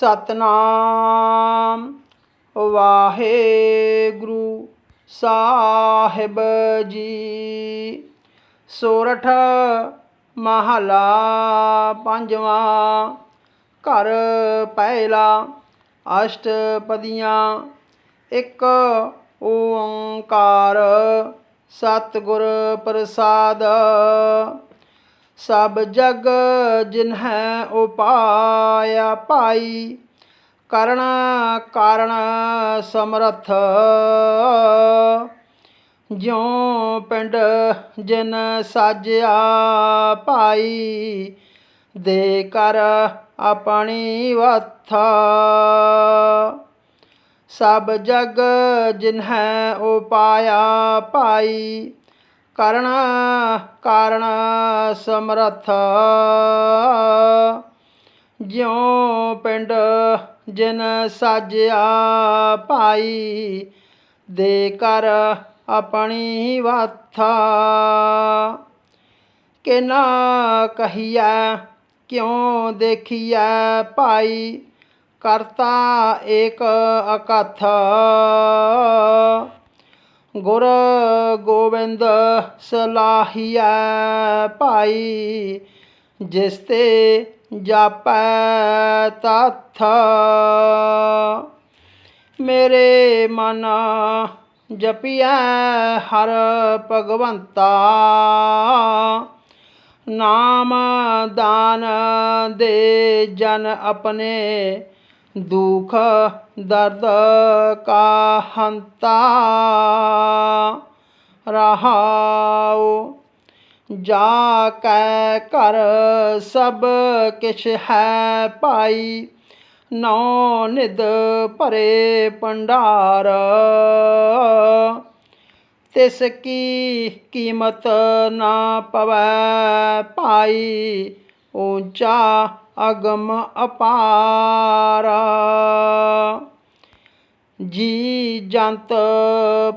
ਸਤਨਾਮ। ਵਾਹਿਗੁਰੂ ਸਾਹਿਬ ਜੀ। ਸੋਰਠ ਮਹਲਾ ਪੰਜਵਾਂ। ਘਰ ਪਹਿਲਾ ਅਸ਼ਟਪਦੀਆਂ। ਇੱਕ ਓੰਕਾਰ ਸਤਿਗੁਰ ਪ੍ਰਸਾਦ। ਸਭ ਜਗ ਜਿਨਹਿ ਉਪਾਇਆ ਪਾਈ, ਕਰਨ ਕਾਰਣ ਸਮਰਥ। ਜਿਉ ਪਿੰਡ ਜਿਨ ਸਾਜਿਆ ਪਾਈ, ਦੇ ਕਰ ਆਪਣੀ ਵਥ। ਸਭ ਜਗ ਜਿਨਹਿ ਉਪਾਇਆ ਪਾਈ ਕਰਨ ਕਾਰਣ ਸਮਰਥ। ਜਿਉ ਪਿੰਡ ਜਿਨ ਸਾਜਿਆ ਭਾਈ, ਦੇ ਕਰ ਆਪਣੀ ਵਾਥਾ। ਕਿਨਾ ਕਹੀਐ, ਕਿਉ ਦੇਖੀਐ ਭਾਈ, ਕਰਤਾ ਏਕ ਅਕਥ। ਗੁਰ ਗੋਬਿੰਦ ਸਲਾਹੀਐ ਭਾਈ, ਜਿਸ ਤੇ ਜਾਪੈ ਤਥ। ਮੇਰੇ ਮਨ ਜਪਿਐ ਹਰ ਭਗਵੰਤਾ। ਨਾਮ ਦਾਨ ਦੇ ਜਨ ਆਪਣੇ ਦੁਖ ਦਰਦ ਕਾ ਹੰਤਾ ਰਹਾਉ। ਜਾ ਕੈ ਕਰ ਸਭ ਕਿਛ ਹੈ ਪਾਈ ਨੌ ਨਿਦ ਭਰੇ ਭੰਡਾਰ। ਤਿਸ ਕੀ ਕੀਮਤ ਨਾ ਪਵੈ ਭਾਈ ਊਚਾ ਅਗਮ ਅਪਾਰ। ਜੀ ਜੰਤ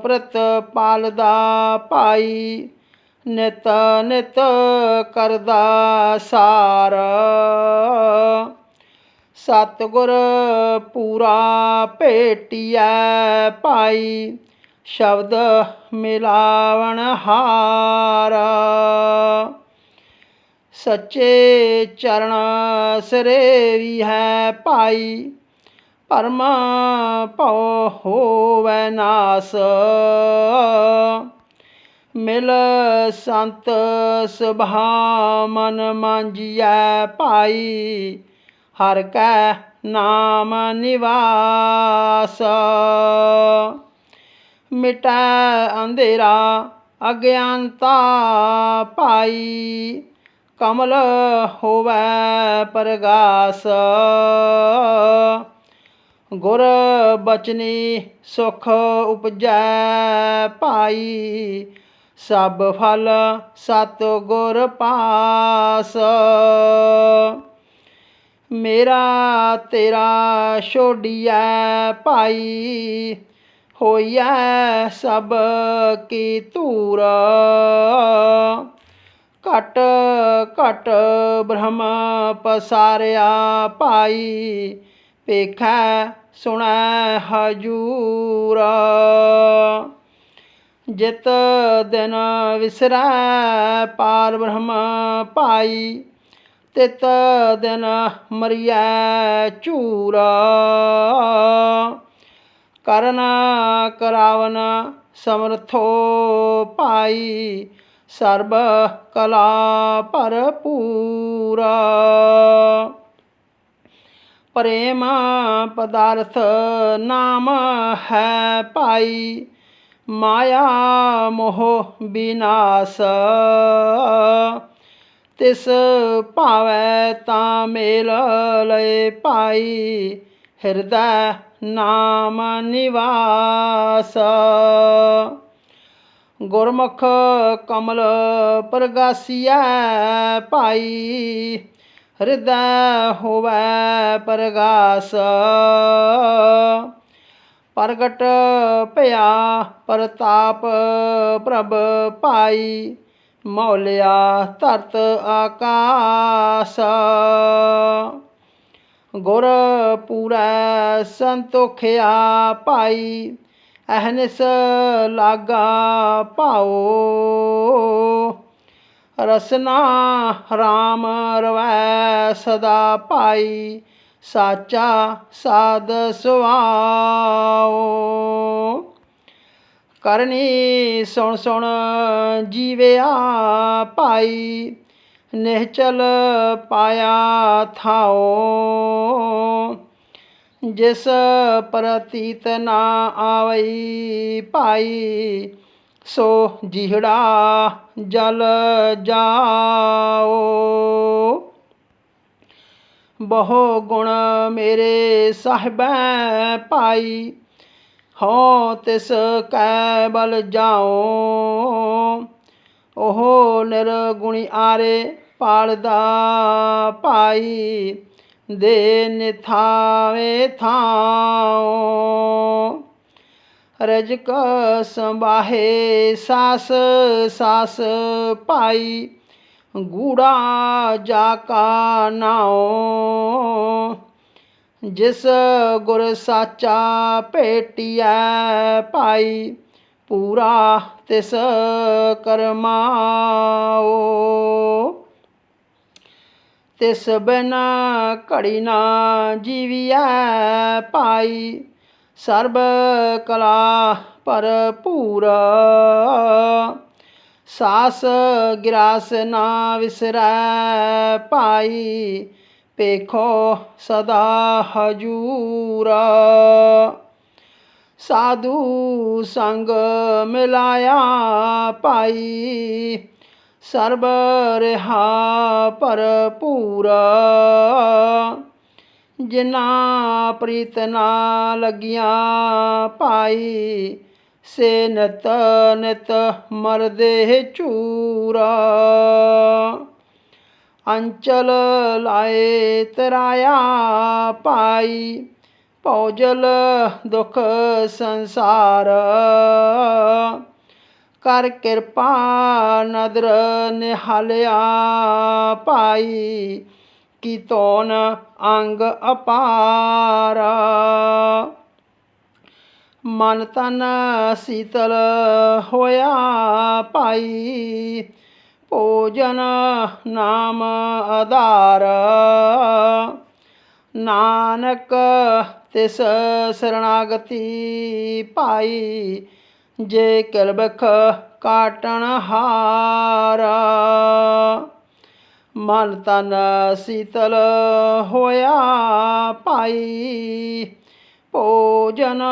ਪ੍ਰਤ ਪਾਲਦਾ ਪਾਈ ਨਿਤ ਨਿਤ ਕਰਦਾ ਸਾਰ। ਸਤਿਗੁਰ ਪੂਰਾ ਭੇਟਿਐ ਪਾਈ ਸ਼ਬਦ ਮਿਲਾਵਣ ਹਾਰ। ਸੱਚੇ ਚਰਨ ਸਰੇਵੀ ਹੈ ਭਾਈ, ਪਰਮ ਭਉ ਹੋਵੈ ਨਾਸ। ਮਿਲ ਸੰਤ ਸੁਭਾ ਮਨ ਮਾਂਜੀਐ ਭਾਈ, ਹਰ ਕੈ ਨਾਮ ਨਿਵਾਸ। ਮਿਟੈ ਅੰਧੇਰਾ ਅਗਿਆਨਤਾ ਭਾਈ ਕਮਲ ਹੋਵੈ ਪਰਗਾਸ। ਗੁਰ ਬਚਨੀ ਸੁਖ ਉਪਜੈ ਪਾਈ ਸਭ ਫਲ ਸਤ ਗੁਰ ਪਾਸ। ਮੇਰਾ ਤੇਰਾ ਛੋਡੀਐ ਭਾਈ। ਹੋਈਐ ਸਭ ਕੀ ਧੂਰ। ਘਟ ਘਟ ਬ੍ਰਹਮ ਪਸਾਰਿਆ ਭਾਈ ਪੇਖੈ ਸੁਣੈ ਹਜੂਰ। ਜਿਤ ਦਿਨ ਵਿਸਰੈ ਪਾਰ ਬ੍ਰਹਮ ਭਾਈ, ਤਿਤ ਦਿਨ ਮਰੀਐ ਝੂਰ। ਕਰਨ ਕਰਾਵਨ ਸਮਰਥੋ ਭਾਈ ਸਰਬ ਕਲਾ ਭਰਪੂਰ। ਪ੍ਰੇਮ ਪਦਾਰਥ ਨਾਮ ਹੈ ਭਾਈ, ਮਾਇਆ ਮੋਹ ਬਿਨਾਸ਼। ਤਿਸ ਭਾਵੈ ਤਾਂ ਮੇਲ ਲਏ ਭਾਈ, ਹਿਰਦੈ ਨਾਮ ਨਿਵਾਸ। ਗੁਰਮੁਖ ਕਮਲ ਪ੍ਰਗਾਸੀਐ ਭਾਈ, ਹਿਰਦੈ ਹੋਵੇ ਪ੍ਰਗਾਸ। ਪ੍ਰਗਟ ਭਇਆ ਪ੍ਰਤਾਪ ਪ੍ਰਭ ਪਾਈ ਮੌਲਿਆ ਧਰਤ ਆਕਾਸ। ਗੁਰ ਪੂਰੈ ਸੰਤੋਖਿਆ ਪਾਈ ਅਹਨਿਸ ਲਾਗਾ ਭਾਓ ਰਸਨਾ ਰਾਮ ਰਵੈ ਸਦਾ ਪਾਈ ਸਾਚਾ ਸਾਧ ਸੁਆਓ ਕਰਨੀ ਸੁਣ ਸੁਣ ਜੀਵਿਆ ਪਾਈ ਨਿਹਚਲ ਪਾਇਆ ਥਾਓ ਜਿਸ ਪ੍ਰਤੀਤ ਨਾ ਆਵਈ ਭਾਈ, ਸੋ ਜਿਹੜਾ ਜਲ ਜਾਓ। ਬਹੁ ਗੁਣ ਮੇਰੇ ਸਾਹਿਬੈ ਭਾਈ ਹੋ ਤਿਸ ਕੈ ਬਲ ਜਾਓ। ਉਹ ਨਿਰਗੁਣੀ ਆਰੇ ਪਾਲਦਾ ਭਾਈ ਦੇ ਨਿਥਾਵੇ ਥਾਓ ਰਜਕ ਸੰਬਾਹੇ ਸਾਸ ਸਾਸ ਪਾਈ। ਗੂੜਾ ਜਾ ਕਾ ਨਾਓ ਜਿਸ ਗੁਰ ਸਾਚਾ ਭੇਟਿਐ ਪਾਈ, ਪੂਰਾ ਤਿਸ ਕਰਮਾਓ ਤਿਸ ਬਿਨ ਘੜੀ ਨਾ ਜੀਵਿਐ ਪਾਈ ਸਰਬ ਕਲਾ ਭਰਪੂਰ। ਸਾਸ ਗਿਰਾਸ ਨਾ ਵਿਸਰੈ ਪਾਈ ਪੇਖੋ ਸਦਾ ਹਜੂਰ। ਸਾਧੂ ਸੰਗ ਮਿਲਾਇਆ ਪਾਈ ਸਰਬ ਰਹਾ ਭਰਪੂਰ। ਜਿਨਾ ਪ੍ਰੀਤ ਨਾ ਲਗੀਆਂ ਪਾਈ ਸੇ ਨਤ ਨਤ ਮਰਦੇ ਚੂਰਾ ਅੰਚਲ ਲਾਏ ਤਰਾਇਆ ਪਾਈ ਪੌਜਲ ਦੁਖ ਸੰਸਾਰ। ਕਰ ਕਿਰਪਾ ਨਦਰ ਨਿਹਾਲਿਆ ਪਾਈ ਕੀ ਤੋਨ ਅੰਗ ਅਪਾਰ। ਮਨ ਤਨ ਸੀਤਲ ਹੋਇਆ ਭਾਈ, ਭੋਜਨ ਨਾਮ ਆਧਾਰ। ਨਾਨਕ ਤਿਸ ਸਰਣਾਗਤੀ ਭਾਈ ਜੇ ਕਲਬਖ ਕਾਟਣ ਹਾਰ, ਮਨ ਤਨ ਸੀਤਲ ਹੋਇਆ ਪਾਈ ਭੋਜਨ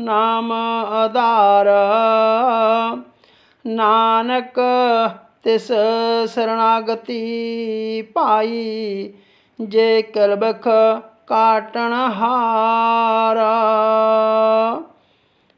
ਨਾਮ ਆਧਾਰ, ਨਾਨਕ ਤਿਸ ਸਰਣਾਗਤੀ ਪਾਈ ਜੇ ਕਲਬਖ ਕਾਟਣ ਹਾਰਾ